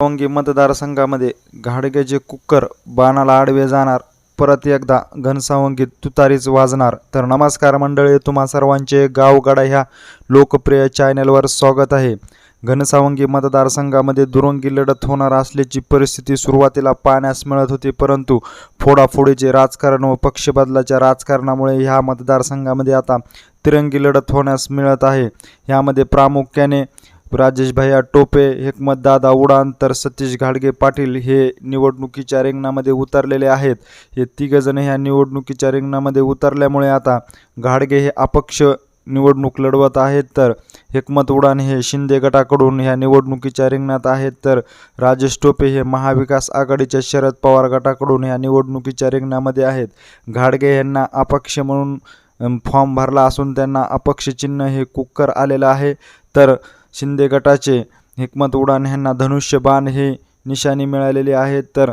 वंगी मतदारसंघामध्ये घाडगेचे कुक्कर बाणाला आडवे जाणार. परत एकदा घनसावंगीत तुतारीच वाजणार. तर नमस्कार मंडळी तुम्हा सर्वांचे गावगाडा ह्या लोकप्रिय चॅनलवर स्वागत आहे. घनसावंगी मतदारसंघामध्ये दुरंगी लढत होणार असल्याची परिस्थिती सुरुवातीला पाहण्यास मिळत होती परंतु फोडाफोडीचे राजकारण व पक्षबदलाच्या राजकारणामुळे ह्या मतदारसंघामध्ये आता तिरंगी लढत होण्यास मिळत आहे. ह्यामध्ये प्रामुख्याने राजेश भैया टोपे हेकमतदादा उडान तर सतीश घाडगे पाटील हे निवडणुकीच्या रिंगणामध्ये उतरलेले आहेत. हे तिघजण ह्या निवडणुकीच्या रिंगणामध्ये उतरल्यामुळे आता घाडगे हे अपक्ष निवडणूक लढवत आहेत. तर हेकमत उडान हे शिंदे गटाकडून ह्या निवडणुकीच्या रिंगणात आहेत. तर राजेश टोपे हे महाविकास आघाडीच्या शरद पवार गटाकडून ह्या निवडणुकीच्या रिंगणामध्ये आहेत. घाडगे यांना अपक्ष म्हणून फॉर्म भरला असून त्यांना अपक्ष चिन्ह हे कुक्कर आलेलं आहे. तर शिंदे गटाचे हिकमत उडान यांना धनुष्यबाण हे निशाणी मिळालेले आहे तर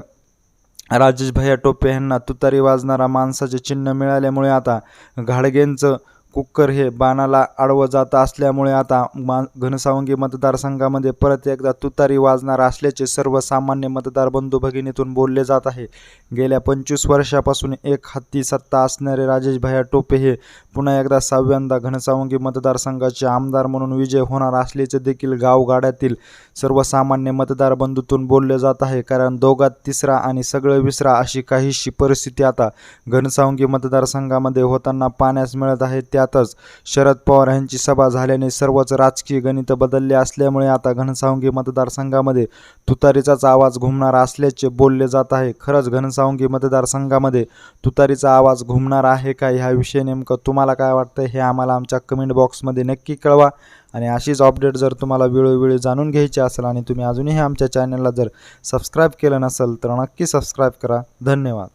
राजेश भैया टोपे यांना तुतारी वाजणारा माणसाचे चिन्ह मिळाल्यामुळे आता घाडगेंचं कुक्कर हे बाणाला आडवं जात असल्यामुळे आता मा घनसावंगी मतदारसंघामध्ये परत एकदा तुतारी वाजणार असल्याचे सर्वसामान्य मतदार बंधू भगिनीतून बोलले जात आहे. गेल्या पंचवीस वर्षापासून एक हत्ती सत्ता असणारे राजेश भैया टोपे हे पुन्हा एकदा सहाव्यांदा घनसावंगी मतदारसंघाचे आमदार म्हणून विजय होणार असल्याचे देखील गावगाड्यातील सर्वसामान्य मतदार बंधूतून बोलले जात आहे. कारण दोघात तिसरा आणि सगळं विसरा अशी काहीशी परिस्थिती आता घनसावंगी मतदारसंघामध्ये होताना पाहण्यास मिळत आहे. त्यातच शरद पवार यांची सभा झाल्याने सर्वच राजकीय गणित बदलले असल्यामुळे आता घनसावंगी मतदारसंघामध्ये तुतारीचाच आवाज घुमणार असल्याचे बोलले जात आहे. खरंच घनसावंगी मतदारसंघामध्ये तुतारीचा आवाज घुमणार आहे का? ह्याविषयी नेमकं तुम्हाला काय वाटतं हे आम्हाला आमच्या कमेंट बॉक्समध्ये नक्की कळवा. आणि अशीच अपडेट जर तुम्हाला वेळोवेळी जाणून घ्यायची असेल आणि तुम्ही अजूनही आमच्या चॅनलला जर सबस्क्राईब केलं नसेल तर नक्की सबस्क्राईब करा. धन्यवाद.